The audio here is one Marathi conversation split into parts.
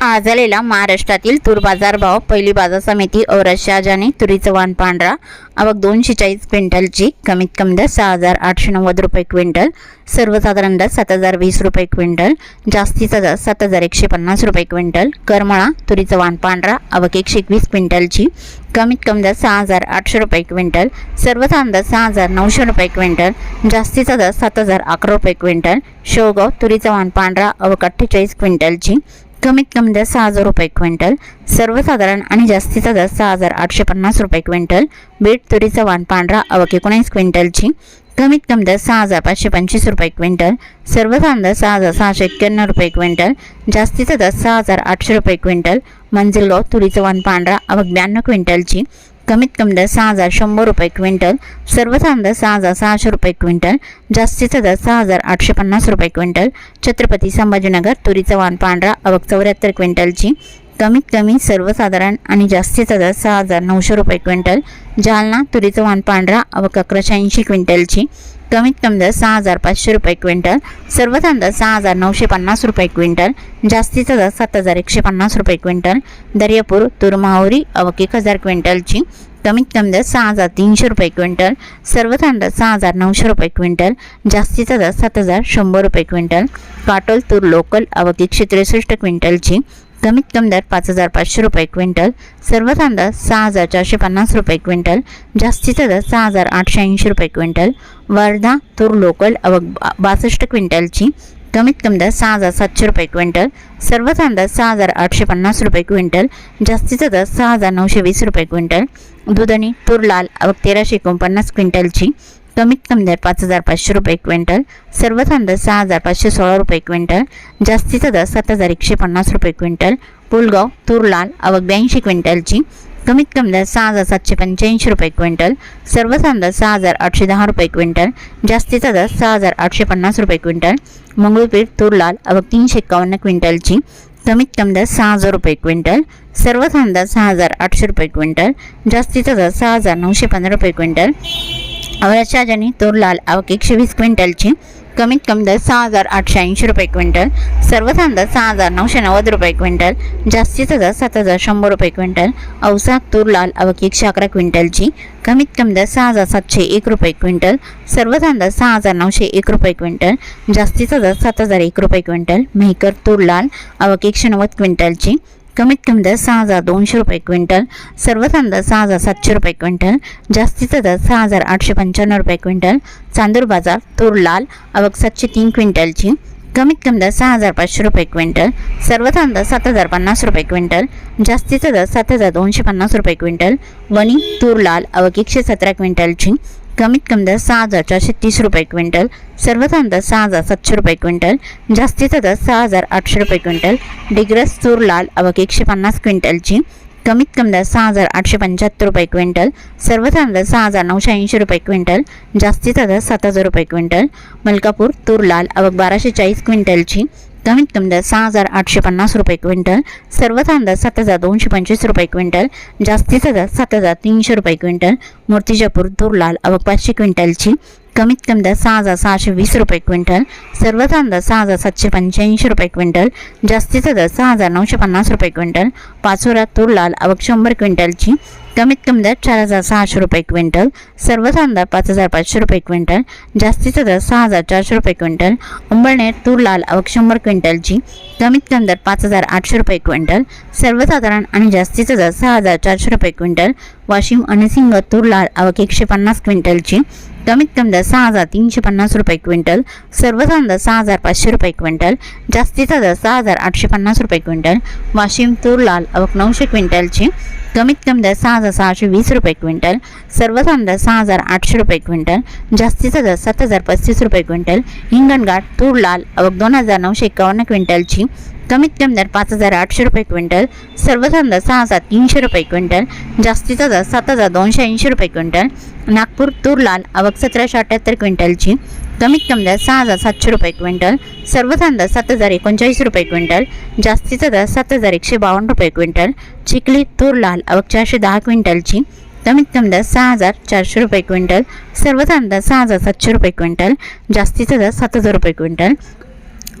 आज आलेला महाराष्ट्रातील तूर बाजारभाव पहिली बाजार समिती औरत शहाजाने तुरीचं वाण पांढरा आवक दोनशे चाळीस क्विंटलची कमीत कमी दर सहा हजार आठशे नव्वद रुपये क्विंटल सर्वसाधारण दर सात हजार वीस रुपये क्विंटल जास्तीचा दर सात हजार एकशे पन्नास रुपये क्विंटल करमळा तुरीचं वाण पांढरा आवक एकशे एकवीस क्विंटलची कमीत कमी दर सहा हजार आठशे रुपये क्विंटल सर्वसाधारण दर सहा हजार नऊशे रुपये क्विंटल जास्तीचा दर सात हजार अकरा रुपये क्विंटल शेवगाव तुरीचं वाण पांढरा अवक अठ्ठेचाळीस क्विंटलची कमीत कमी दर सहा हजार रुपये क्विंटल सर्वसाधारण आणि जास्तीचा दर सहा हजार आठशे पन्नास रुपये क्विंटल बीट तुरीचा वाण पांढरा अवक एकोणीस क्विंटलची. कमीत कमी दर सहा हजार पाचशे पंचवीस रुपये क्विंटल सर्वसाधारण दर सहा हजार सहाशे एक्क्याण्णव रुपये क्विंटल जास्तीचा दर सहा हजार आठशे रुपये क्विंटल मंजिलगाव तुरीचं वाण पांढरा आवक ब्याण्णव क्विंटलची. कमीत कमी दर सहा हजार शंभर रुपये क्विंटल सर्वसाधारण दर सहा हजार सहाशे रुपये क्विंटल जास्तीचा दर सहा हजार आठशे पन्नास रुपये क्विंटल छत्रपती संभाजीनगर तुरीचं वाण पांढरा अवक चौऱ्याहत्तर क्विंटलची कमीत कमी सर्वसाधारण आणि जास्तीचा दर सहा हजार नऊशे रुपये क्विंटल जालना तुरीचं वाण पांढरा अवक अकराशे ऐंशी क्विंटलची कमीत कमी दर सहा हजार पाचशे रुपये क्विंटल सर्व दर सहा हजार नऊशे पन्नास रुपये क्विंटल जास्तीचा दर सात हजार एकशे पन्नास रुपये क्विंटल दर्यापूर तुरमाहुरी अवक एक हजार क्विंटलची कमीत कमी दर सहा हजार तीनशे रुपये क्विंटल सर्व दर सहा हजार नऊशे रुपये क्विंटल जास्तीचा दर सात हजार शंभर रुपये क्विंटल काटोल तूर लोकल अवक एकशे त्रेसष्ट क्विंटलची कमीत कमी दर पाच हजार पाचशे रुपये क्विंटल सर्व दर सहा हजार चारशे पन्नास रुपये क्विंटल जास्तीचा दर सहा हजार आठशे ऐंशी रुपये क्विंटल वर्धा तूर लोकल आवक बा- बासष्ट क्विंटलची कमीत कमी दर सहा हजार सातशे रुपये क्विंटल सर्व दर सहा हजार आठशे पन्नास रुपये क्विंटल जास्तीचा दर सहा हजार नऊशे वीस रुपये क्विंटल दुधणी तूर लाल आवक तेराशे एकोणपन्नास क्विंटलची कमीत कमी दर पाच हजार पाचशे रुपये क्विंटल सर्वसाधारण दर सहा हजार पाचशे सोळा रुपये क्विंटल जास्तीचा दर सात हजार एकशे पन्नास रुपये क्विंटल पुलगाव तूर लाल आवक ब्याऐंशी क्विंटलची कमीत कमी दर सहा हजार सातशे पंच्याऐंशी रुपये क्विंटल सर्वसाधारण दर सहा हजार आठशे दहा रुपये क्विंटल जास्तीचा दर सहा हजार आठशे पन्नास रुपये क्विंटल मंगळूरपीठ तूर लाल आवक तीनशे एकावन्न क्विंटलची कमीत कमी दर सहा हजार रुपये क्विंटल सर्वसाधारण दर सहा हजार आठशे रुपये क्विंटल जास्तीचा दर सहा हजार नऊशे पंधरा रुपये क्विंटल आवळ्याच्या जनी तूर लाल आवक एकशे वीस क्विंटलची. कमीत कमी दर सहा हजार आठशे ऐंशी रुपये क्विंटल. सर्वसाधारण दर सहा हजार नऊशे नव्वद रुपये क्विंटल. जास्तीचा दर सात हजार शंभर रुपये क्विंटल. औसा तूर लाल आवक एकशे अकरा क्विंटलची. कमीत कमी दर सहा हजार सातशे एक रुपये क्विंटल. सर्वसाधारण दर सहा हजार नऊशे एक रुपये क्विंटल. जास्तीचा दर सात हजार एक रुपये क्विंटल. मेहकर तूर लाल आवक एकशे नव्वद क्विंटलची. कमीत कमी दर सहा हजार दोनशे रुपये क्विंटल सर्वसाधारण दर सहा हजार सातशे रुपये क्विंटल जास्तीचा दर सहा हजार आठशे पंच्याण्णव रुपये क्विंटल चांदूर बाजार तूर लाल आवक सातशे तीन क्विंटलची कमीत कमी दर सहा हजार पाचशे रुपये क्विंटल सर्वसाधारण दर सात हजार पन्नास रुपये क्विंटल जास्तीचा दर सात हजार दोनशे पन्नास रुपये क्विंटल वणी तूर लाल आवक एकशे सतरा क्विंटलची कमीत कमी दर सहा हजार चारशे तीस रुपये क्विंटल सर्वसाधारण दर सहा हजार सातशे रुपये क्विंटल जास्तीचा दर सहा हजार आठशे रुपये क्विंटल डिग्रस तूर लाल अवक एकशे पन्नास क्विंटलची कमीत कमी दर सहा हजार आठशे पंच्याहत्तर रुपये क्विंटल सर्वसाधारण दर सहा हजार नऊशे ऐंशी रुपये क्विंटल जास्तीचा दर सात हजार रुपये क्विंटल मलकापूर तूर लाल अवक बाराशे चाळीस क्विंटलची कमीत कमी दर सहा हजार आठशे पन्नास रुपये क्विंटल सर्व अंदाज सात हजार दोनशे पंचवीस रुपये क्विंटल जास्तीचा दर सात हजार तीनशे रुपये क्विंटल मूर्तिजापूर तूर लाल पाचशे क्विंटलची कमीत कमी दर सहा हजार सहाशे वीस रुपये क्विंटल सर्वसाधारण अंदाज सहा हजार सातशे पंच्याऐंशी रुपये क्विंटल जास्तीचा दर सहा हजार नऊशे पन्नास रुपये क्विंटल पाचोरा तूर लाल अवक शंभर क्विंटलची कमीत कमी दर चार हजार सहाशे रुपये क्विंटल सर्वसाधारण दर पाच हजार पाचशे रुपये क्विंटल जास्तीचा दर सहा हजार चारशे रुपये क्विंटल अंबळनेर तूर लाल आवक शंभर क्विंटलची कमीत कमी दर पाच हजार आठशे रुपये क्विंटल सर्वसाधारण आणि जास्तीचा दर सहा हजार चारशे रुपये क्विंटल वाशिम आणि सिंग तूर लाल आवक एकशे पन्नास क्विंटलची कमीत कमी दर सहा हजार तीनशे पन्नास रुपये क्विंटल सर्वसाधारण दर सहा हजार पाचशे रुपये क्विंटल जास्तीचा दर सहा हजार आठशे पन्नास रुपये क्विंटल वाशिम तूर लाल आवक नऊशे क्विंटलची कमीत कमी दर सहा हजार सहाशे वीस रुपये क्विंटल सर्वसाधारण दर सहा हजार आठशे रुपये क्विंटल जास्तीचा दर सात हजार पस्तीस रुपये क्विंटल हिंगणघाट तूर लाल अवघ दोन हजार नऊशे एकावन्न क्विंटलची कमीत कमी दर पाच हजार आठशे रुपये क्विंटल सर्वसाधारण दर सहा हजार तीनशे रुपये क्विंटल जास्तीचा दर सात हजार दोनशे ऐंशी रुपये क्विंटल नागपूर तूर लाल अवघ सतराशे अठ्याहत्तर क्विंटलची कमीत कमी दर सहा हजार सातशे रुपये क्विंटल सर्वसाधारण दर सात हजार एकोणचाळीस रुपये क्विंटल जास्तीचा दर सात हजार एकशे बावन्न रुपये क्विंटल चिखली तूर लाल अवघ चारशे दहा क्विंटलची कमीत कमी दर सहा हजार चारशे रुपये क्विंटल सर्वसाधारण दर सहा हजार सातशे रुपये क्विंटल जास्तीचा दर सात हजार रुपये क्विंटल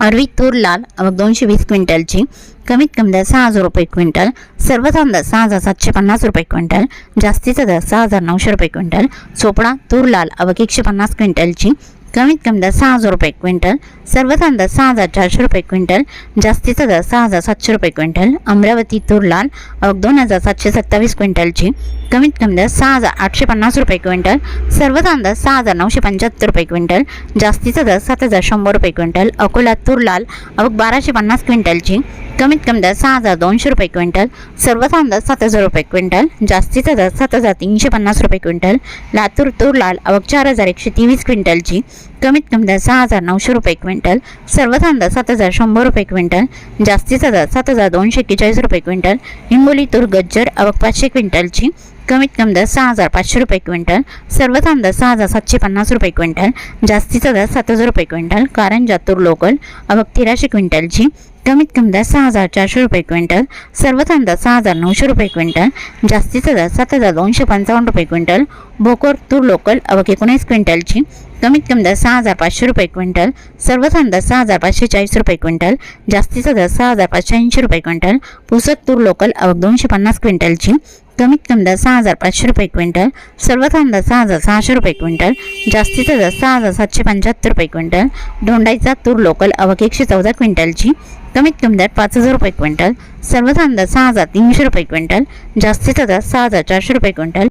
अरवी तूर लाल अवघ दोनशे वीस क्विंटलची कमीत कमी दर सहा हजार रुपये क्विंटल सर्वसाधारण दर सहा हजार सातशे पन्नास रुपये क्विंटल जास्तीचा दर सहा हजार नऊशे रुपये क्विंटल चोपडा तूर लाल अवघ एकशे पन्नास क्विंटलची कमीत कमी दर सहा हजार रुपये क्विंटल सर्व दर सहा हजार चारशे रुपये क्विंटल जास्तीचा दर सहा हजार सातशे रुपये क्विंटल अमरावती तूर लाल दोन हजार सातशे सत्तावीस क्विंटलची कमीत कमी दर सहा हजार आठशे पन्नास रुपये क्विंटल सर्व दर सहा हजार नऊशे पंच्याहत्तर रुपये क्विंटल जास्तीचा दर सात हजार शंभर रुपये क्विंटल अकोला तूर लाल अवघ बाराशे पन्नास क्विंटलची कमीत कमी दर सहा हजार दोनशे रुपये क्विंटल सर्वसाधारण दर सात हजार रुपये क्विंटल जास्तीचा दर सात हजार तीनशे पन्नास रुपये क्विंटल लातूर तूर लाल अवघ चार हजार एकशे तेवीस क्विंटलची कमीत कमी दर सहा हजार नऊशे रुपये क्विंटल सर्वसाधारण दर सात हजार शंभर रुपये क्विंटल जास्तीचा दर सात हजार दोनशे एक्केचाळीस रुपये क्विंटल हिंगोली तूर गज्जर अवघ पाचशे क्विंटलची कमीत कमी दर सहा हजार पाचशे रुपये क्विंटल सर्वसाधारण दर सहा हजार सातशे पन्नास रुपये क्विंटल जास्तीचा दर सात हजार रुपये क्विंटल कारंजा तूर लोकल अवघ तेराशे क्विंटलची कमीत कमी दर सहा हजार चारशे रुपये क्विंटल सर्वसाधारण दर सहा हजार नऊशे रुपये क्विंटल जास्तीचा दर सात हजार दोनशे पंचावन्न रुपये क्विंटल भोकर तूर लोकल अवक एकोणीस क्विंटलची कमीत कमी दर सहा हजार पाचशे रुपये क्विंटल सर्वसाधारण दर सहा हजार पाचशे चाळीस रुपये क्विंटल जास्तीचा दर सहा हजार पाचशे ऐंशी रुपये क्विंटल पुसद तूर लोकल अवघ दोनशे पन्नास क्विंटलची कमीत कमी दर सहा हजार पाचशे रुपये क्विंटल सर्व दर सहा हजार सहाशे रुपये क्विंटल जास्तीचा दर सहा हजार सातशे पंच्याहत्तर रुपये क्विंटल धोंडाईचा तूर लोकल अवघ एकशे चौदा क्विंटलची कमीत कमी दर पाच हजार रुपये क्विंटल सर्व दर सहा हजार तीनशे रुपये क्विंटल जास्तीचा दर सहा हजार चारशे रुपये क्विंटल.